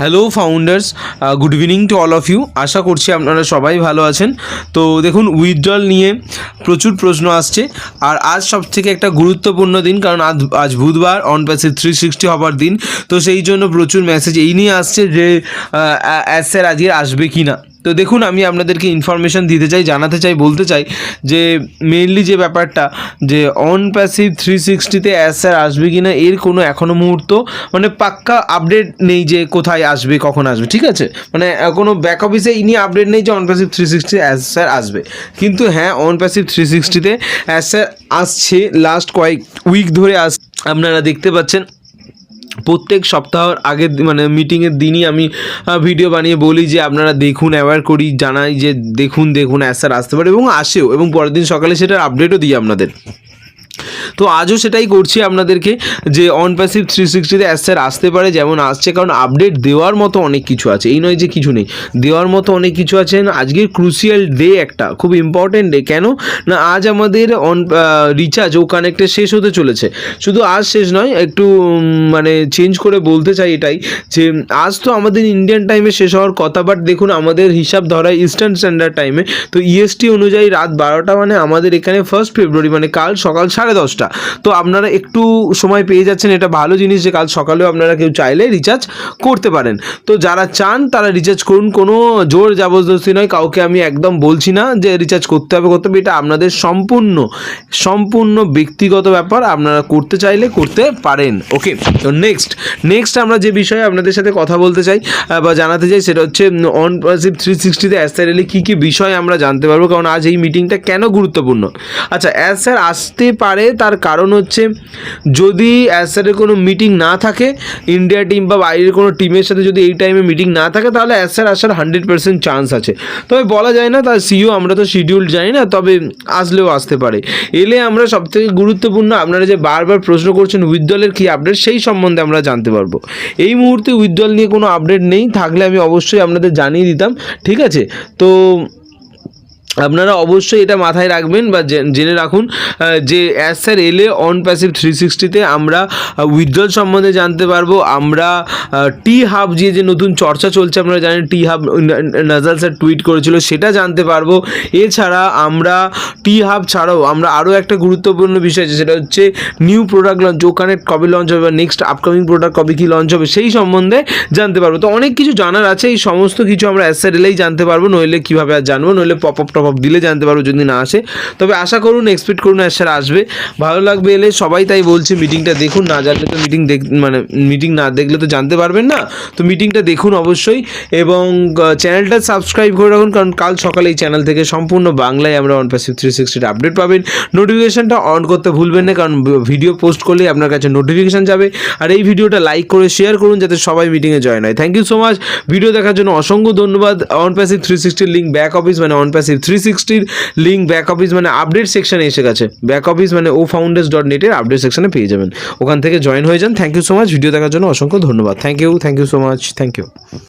Hello founders good evening to all of you আশা করছি আপনারা সবাই ভালো আছেন। তো দেখুন উইথড্রল নিয়ে প্রচুর প্রশ্ন আসছে। আর আজ সব থেকে একটা গুরুত্বপূর্ণ দিন, কারণ আজ আজ বুধবার অন প্যাসে থ্রি সিক্সটি হবার দিন। তো সেই জন্য প্রচুর মেসেজ এই নিয়ে আসছে যে অ্যাজ স্যার আজকে আসবে কি না তো দেখুন, আমি আপনাদেরকে ইনফরমেশন দিতে চাই, জানাতে চাই, বলতে চাই যে মেইনলি যে ব্যাপারটা যে অন প্যাসিভ থ্রি সিক্সটিতে অ্যাজ স্যার আসবে কি না এর কোনো এখনও মুহূর্ত মানে পাক্কা আপডেট নেই যে কোথায় আসবে, কখন আসবে, ঠিক আছে? মানে কোনো ব্যাক অফিসে ইনি আপডেট নেই যে on passive three sixty as sir আসবে। কিন্তু হ্যাঁ অন প্যাসিভ থ্রি সিক্সটিতে অ্যাজ স্যার আসছে লাস্ট কয়েক উইক ধরে আস আপনারা দেখতে পাচ্ছেন প্রত্যেক সপ্তাহের আগের মানে মিটিংয়ের দিনই আমি ভিডিও বানিয়ে বলি যে আপনারা দেখুন অ্যাওয়ার করি, জানাই যে দেখুন দেখুন অ্যাসার আসতে পারে এবং আসেও এবং পরের দিন সকালে সেটার আপডেটও দিই আপনাদের। তো আজও সেটাই করছি আপনাদেরকে যে অন প্যাসিভ থ্রি সিক্সটিতে অ্যাসার আসতে পারে, যেমন আসছে, কারণ আপডেট দেওয়ার মতো অনেক কিছু আছে। এই নয় যে কিছু নেই। দেওয়ার মতো অনেক কিছু আছে। আজকের ক্রুশিয়াল ডে একটা, খুব ইম্পর্টেন্ট ডে কেন? না, আজ আমাদের অন রিচার্জ ও কানেক্টে শেষ হতে চলেছে। শুধু আজ শেষ নয়, একটু মানে চেঞ্জ করে বলতে চাই এটাই, যে আজ তো আমাদের ইন্ডিয়ান টাইমে শেষ হওয়ার কথা বাট দেখুন আমাদের হিসাব ধরায় ইস্টার্ন স্ট্যান্ডার্ড টাইমে তো ইএসটি অনুযায়ী রাত বারোটা মানে আমাদের এখানে ফার্স্ট ফেব্রুয়ারি মানে কাল সকাল সাড়ে দশটা। তো আপনারা একটু সময় পেয়ে যাচ্ছেন, এটা ভালো জিনিস যে কাল সকালেও আপনারা কেউ চাইলে রিচার্জ করতে পারেন। তো যারা চান, তারা রিচার্জ করুন, কোনো জোর জবরদস্তি নয়, কাউকে আমি একদম বলছি না যে রিচার্জ করতে হবে করতে হবে, এটা আপনাদের সম্পূর্ণ সম্পূর্ণ ব্যক্তিগত ব্যাপার, আপনারা করতে চাইলে করতে পারেন। ওকে তো নেক্সট নেক্সট আমরা যে বিষয়ে আপনাদের সাথে কথা বলতে চাই বা জানাতে চাই, সেটা হচ্ছে অন পজিটিভ থ্রি সিক্সটিতে অ্যাজ স্যার এলে কী কী বিষয় আমরা জানতে পারব, কারণ আজ এই মিটিংটা কেন গুরুত্বপূর্ণ? আচ্ছা অ্যাজ স্যার আসতে পারে তার কারণ হচ্ছে যদি অ্যাজ স্যারের কোনো মিটিং না থাকে ইন্ডিয়া টিম বা বাইরের কোনো টিমের সাথে যদি এই টাইমে মিটিং না থাকে, তাহলে অ্যাজ স্যার আসার হান্ড্রেড পার্সেন্ট চান্স আছে। তবে বলা যায় না, তার সিও আমরা তো শিডিউল জানি না, তবে আসলেও আসতে পারে। এলে আমরা সবথেকে গুরুত্বপূর্ণ আপনারা যে বারবার প্রশ্ন করছেন উইথডলের কী আপডেট সেই সম্বন্ধে আমরা জানতে পারব। এই মুহূর্তে উইথডল নিয়ে কোনো আপডেট নেই, থাকলে আমি অবশ্যই আপনাদের জানিয়ে দিতাম, ঠিক আছে? তো আপনারা অবশ্যই এটা মাথায় রাখবেন বা জেনে রাখুন যে অ্যাজ স্যার এলে অন প্যাসিভ থ্রি সিক্সটিতে আমরা উইথড্রল সম্বন্ধে জানতে পারব। আমরা টি হাব যে যে নতুন চর্চা চলছে, আপনারা জানেন টি হাব নাজাল স্যার টুইট করেছিল, সেটা জানতে পারব। এছাড়া আমরা টি হাব ছাড়াও আমরা আরও একটা গুরুত্বপূর্ণ বিষয় আছে, সেটা হচ্ছে নিউ প্রোডাক্ট লঞ্চ ওখানে কবে লঞ্চ হবে বা নেক্সট আপকামিং প্রোডাক্ট কবে কী লঞ্চ হবে, সেই সম্বন্ধে জানতে পারব। তো অনেক কিছু জানার আছে, এই সমস্ত কিছু আমরা অ্যাজ স্যার এলেই জানতে পারব, নইলে কীভাবে আর জানব, নইলে পপ আপ টপ আপ দিলে জানতে পারব যদি না আসে। তবে আশা করুন এক্সপেক্ট করুন স্যার আসবে। ভালো লাগবে এলে সবাই তাই বলছে মিটিংটা দেখুন, না জানলে তো মিটিং দেখ মানে মিটিং না দেখলে তো জানতে পারবেন না। তো মিটিংটা দেখুন অবশ্যই এবং চ্যানেলটা সাবস্ক্রাইব করে রাখুন, কারণ কাল সকালে এই চ্যানেল থেকে সম্পূর্ণ বাংলায় আমরা ওয়ান প্যাসিভ থ্রি সিক্সটির আপডেট পাবেন। নোটিফিকেশনটা অন করতে ভুলবেন না, কারণ ভিডিও পোস্ট করলেই আপনার কাছে নোটিফিকেশন যাবে। আর এই ভিডিওটা লাইক করে শেয়ার করুন, যাতে সবাই মিটিংয়ে জয়েন হয়। Thank you so much video দেখার জন্য অসংখ্য ধন্যবাদ। অন প্যাসিভ থ্রি সিক্সটির লিঙ্ক ব্যাক অফিস মানে অন প্যাসিভ থ্রি সিক্সটির লিঙ্ক ব্যাক অফিস মানে আপডেট সেকশানে এসে গেছে। ব্যাক অফিস মানে ও ফাউন্ডার্স ডট নেটের আপডেট সেকশানে পেয়ে যাবেন। ওখান থেকে জয়েন হয়ে যান। Thank you so much video দেখার জন্য অসংখ্য ধন্যবাদ। Thank you thank you so much thank you